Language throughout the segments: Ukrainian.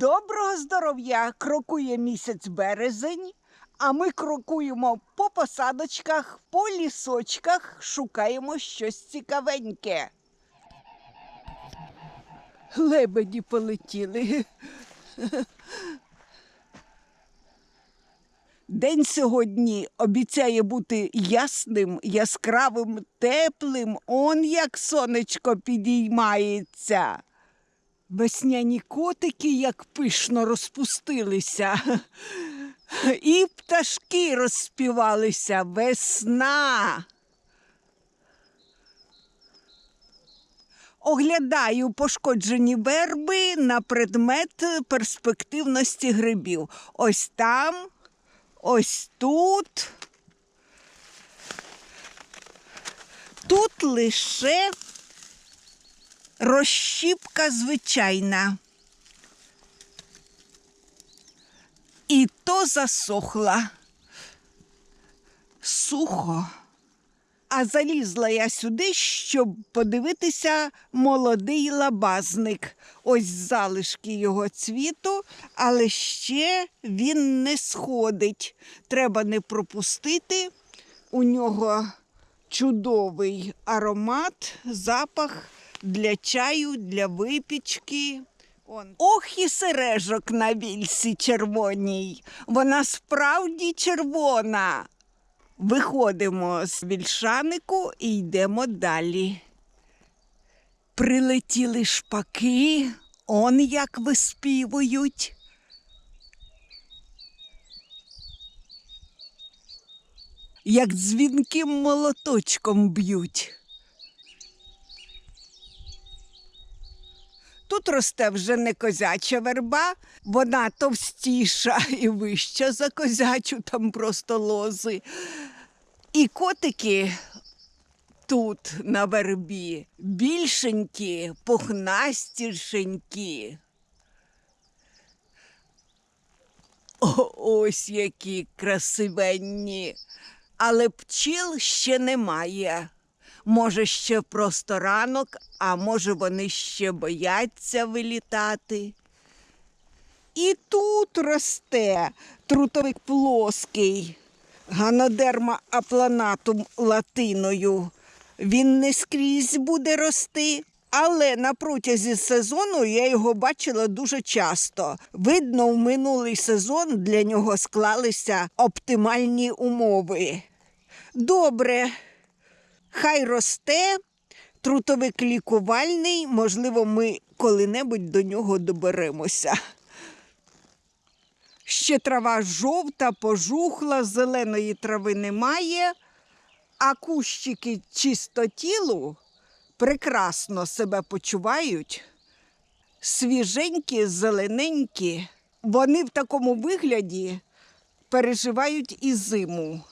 Доброго здоров'я! Крокує місяць березень, а ми крокуємо по посадочках, по лісочках, шукаємо щось цікавеньке. Лебеді полетіли. День сьогодні обіцяє бути ясним, яскравим, теплим. Он як сонечко підіймається. Весняні котики як пишно розпустилися. І пташки розспівалися. Весна. Оглядаю пошкоджені верби на предмет перспективності грибів. Ось там, ось тут. Тут лише розщіпка звичайна. І то засохла. Сухо. А залізла я сюди, щоб подивитися молодий лабазник. Ось залишки його цвіту, але ще він не сходить. Треба не пропустити. У нього чудовий аромат, запах для чаю, для випічки. Он. Ох і сережок на вільсі червоній. Вона справді червона. Виходимо з вільшанику і йдемо далі. Прилетіли шпаки, он як виспівують. Як дзвінким молоточком б'ють. Тут росте вже не козяча верба, вона товстіша і вища за козячу, там просто лози. І котики тут на вербі більшенькі, пухнастішенькі. Ось які красивенні. Але пчіл ще немає. Може, ще просто ранок, а може, вони ще бояться вилітати. І тут росте трутовик плоский, ганодерма апланатум латиною. Він не скрізь буде рости, але на протязі сезону я його бачила дуже часто. Видно, в минулий сезон для нього склалися оптимальні умови. Добре, хай росте, трутовик лікувальний, можливо, ми коли-небудь до нього доберемося. Ще трава жовта, пожухла, зеленої трави немає, а кущики чистотілу прекрасно себе почувають. Свіженькі, зелененькі. Вони в такому вигляді переживають і зиму.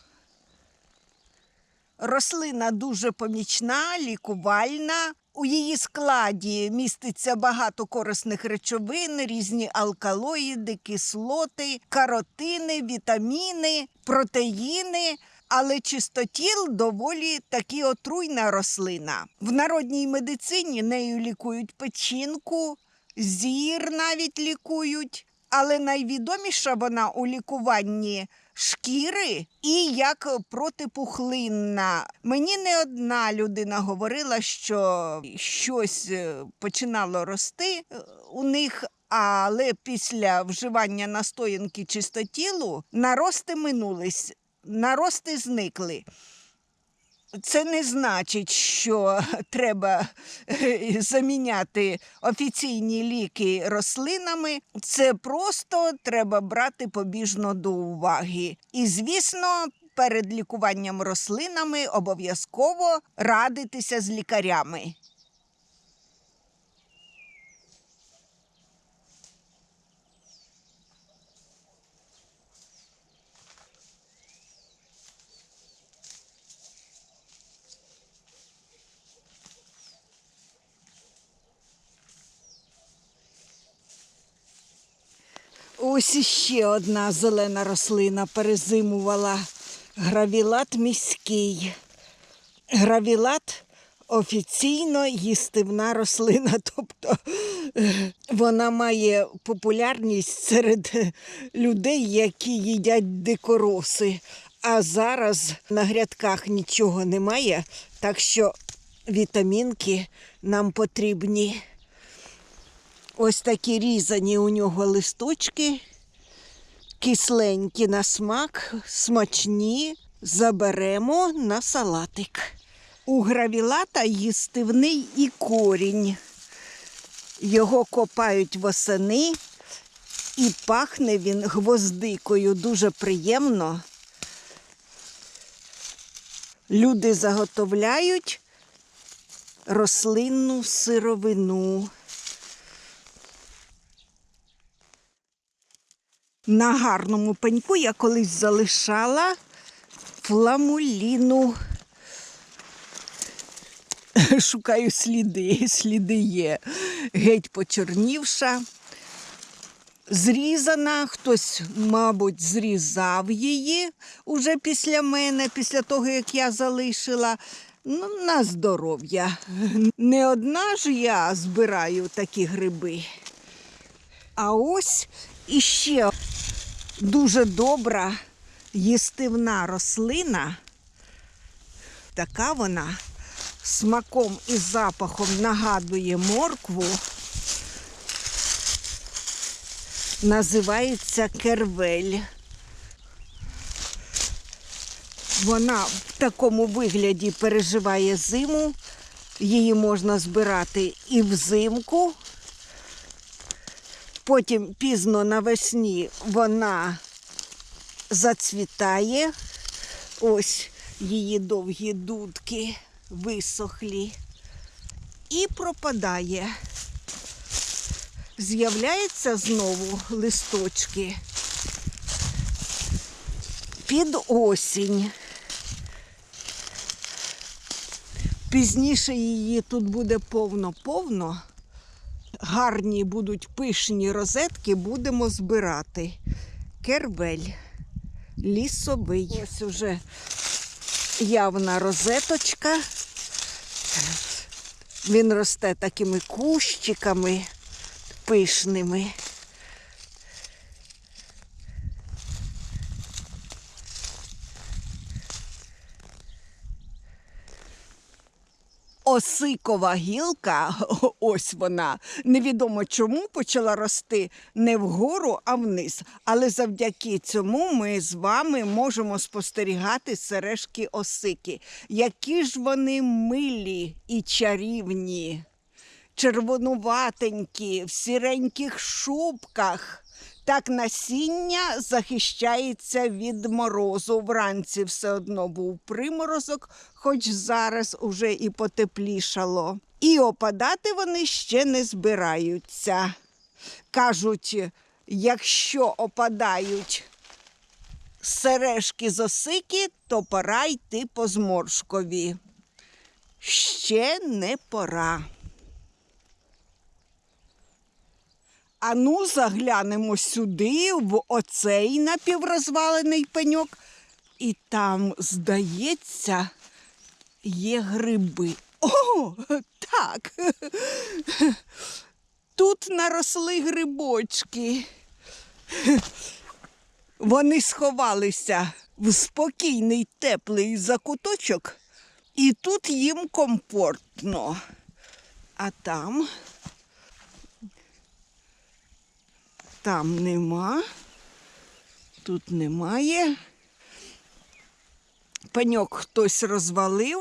Рослина дуже помічна, лікувальна. У її складі міститься багато корисних речовин, різні алкалоїди, кислоти, каротини, вітаміни, протеїни. Але чистотіл доволі таки отруйна рослина. В народній медицині нею лікують печінку, зір навіть лікують. Але найвідоміша вона у лікуванні шкіри і як протипухлинна. Мені не одна людина говорила, що щось е, починало рости е, у них. Але після вживання настоянки чистотілу нарости минулись, нарости зникли. Це не значить, що треба е, заміняти офіційні ліки рослинами. Це просто треба брати побіжно до уваги. І, звісно, перед лікуванням рослинами обов'язково радитися з лікарями. Ось іще одна зелена рослина перезимувала. Гравілат міський. Гравілат офіційно їстивна рослина. Тобто е, вона має популярність серед людей, які їдять дикороси. А зараз на грядках нічого немає, так що вітамінки нам потрібні. Ось такі різані у нього листочки, кисленькі на смак, смачні. Заберемо на салатик. У гравілата їстивний і корінь. Його копають восени і пахне він гвоздикою дуже приємно. Люди заготовляють рослинну сировину. На гарному пеньку я колись залишала фламуліну. Шукаю сліди, сліди є. Геть почорнівша. Зрізана, хтось, мабуть, зрізав її уже після мене, після того, як я залишила. Ну, на здоров'я. Не одна ж я збираю такі гриби. А ось іще дуже добра їстивна рослина. Така вона смаком і запахом нагадує моркву. Називається кервель. Вона в такому вигляді переживає зиму. Її можна збирати і взимку. Потім пізно навесні вона зацвітає. Ось її довгі дудки висохлі. І пропадає. З'являються знову листочки під осінь. Пізніше її тут буде повно-повно. Гарні будуть пишні розетки, будемо збирати. Кервель, лісовий. Ось уже явна розеточка. Він росте такими кущиками пишними. Осикова гілка, ось вона, невідомо чому почала рости не вгору, а вниз. Але завдяки цьому ми з вами можемо спостерігати сережки осики. Які ж вони милі і чарівні, червонуватенькі, в сіреньких шубках. Так насіння захищається від морозу. Вранці все одно був приморозок, хоч зараз уже і потеплішало. І опадати вони ще не збираються. Кажуть, якщо опадають сережки з то пора йти по зморшкові. Ще не пора. Ану, заглянемо сюди, в оцей напіврозвалений пеньок. І там, здається, є гриби. О, так. Тут наросли грибочки. Вони сховалися в спокійний теплий закуточок, і тут їм комфортно. А там. Там нема, тут немає. Пеньок хтось розвалив,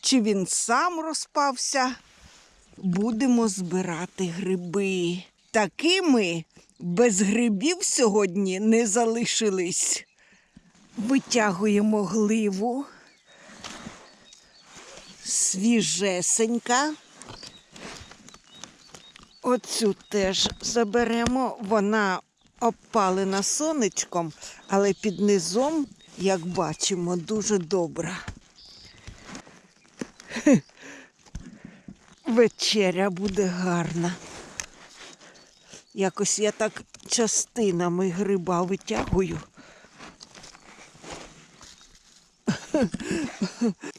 чи він сам розпався. Будемо збирати гриби. Такими без грибів сьогодні не залишились. Витягуємо гливу. Свіжесенька. Оцю теж заберемо. Вона обпалена сонечком, але під низом, як бачимо, дуже добра. Вечеря буде гарна. Якось я так частинами гриба витягую.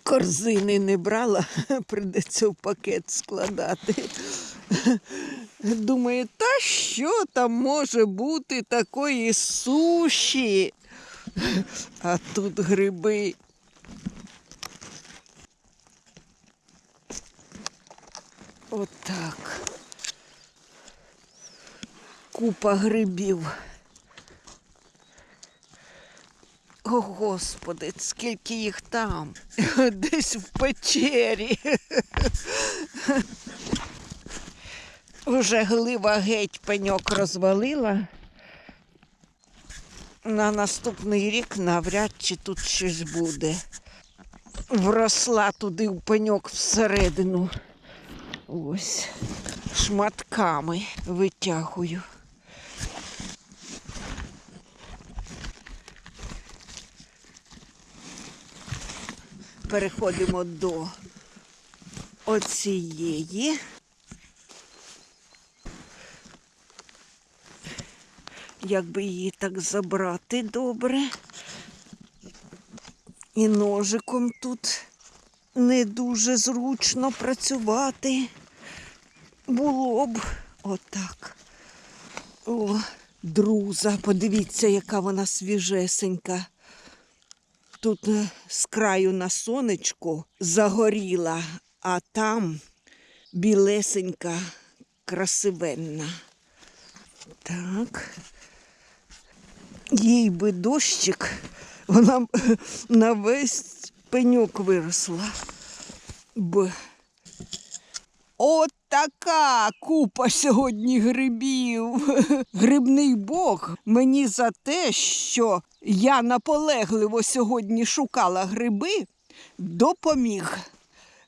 корзини не брала, придеться в пакет складати. Думаю, та що там може бути такої суші? А тут гриби. Отак. Купа грибів. О, Господи, скільки їх там, десь в печері. Уже глива геть пеньок розвалила. На наступний рік навряд чи тут щось буде. Вросла туди в пеньок всередину. Ось шматками витягую. Переходимо до оцієї. Як би її так забрати добре. І ножиком тут не дуже зручно працювати. Було б отак. О, друза, подивіться, яка вона свіжесенька. Тут е, з краю на сонечку загоріла, а там білесенька, красивенна. Так. Їй би дощик, вона на весь пеньок виросла. Б. От така купа сьогодні грибів. Грибний Бог мені за те, що я наполегливо сьогодні шукала гриби, допоміг.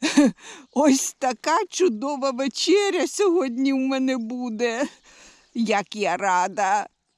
Ось така чудова вечеря сьогодні в мене буде. Як я рада.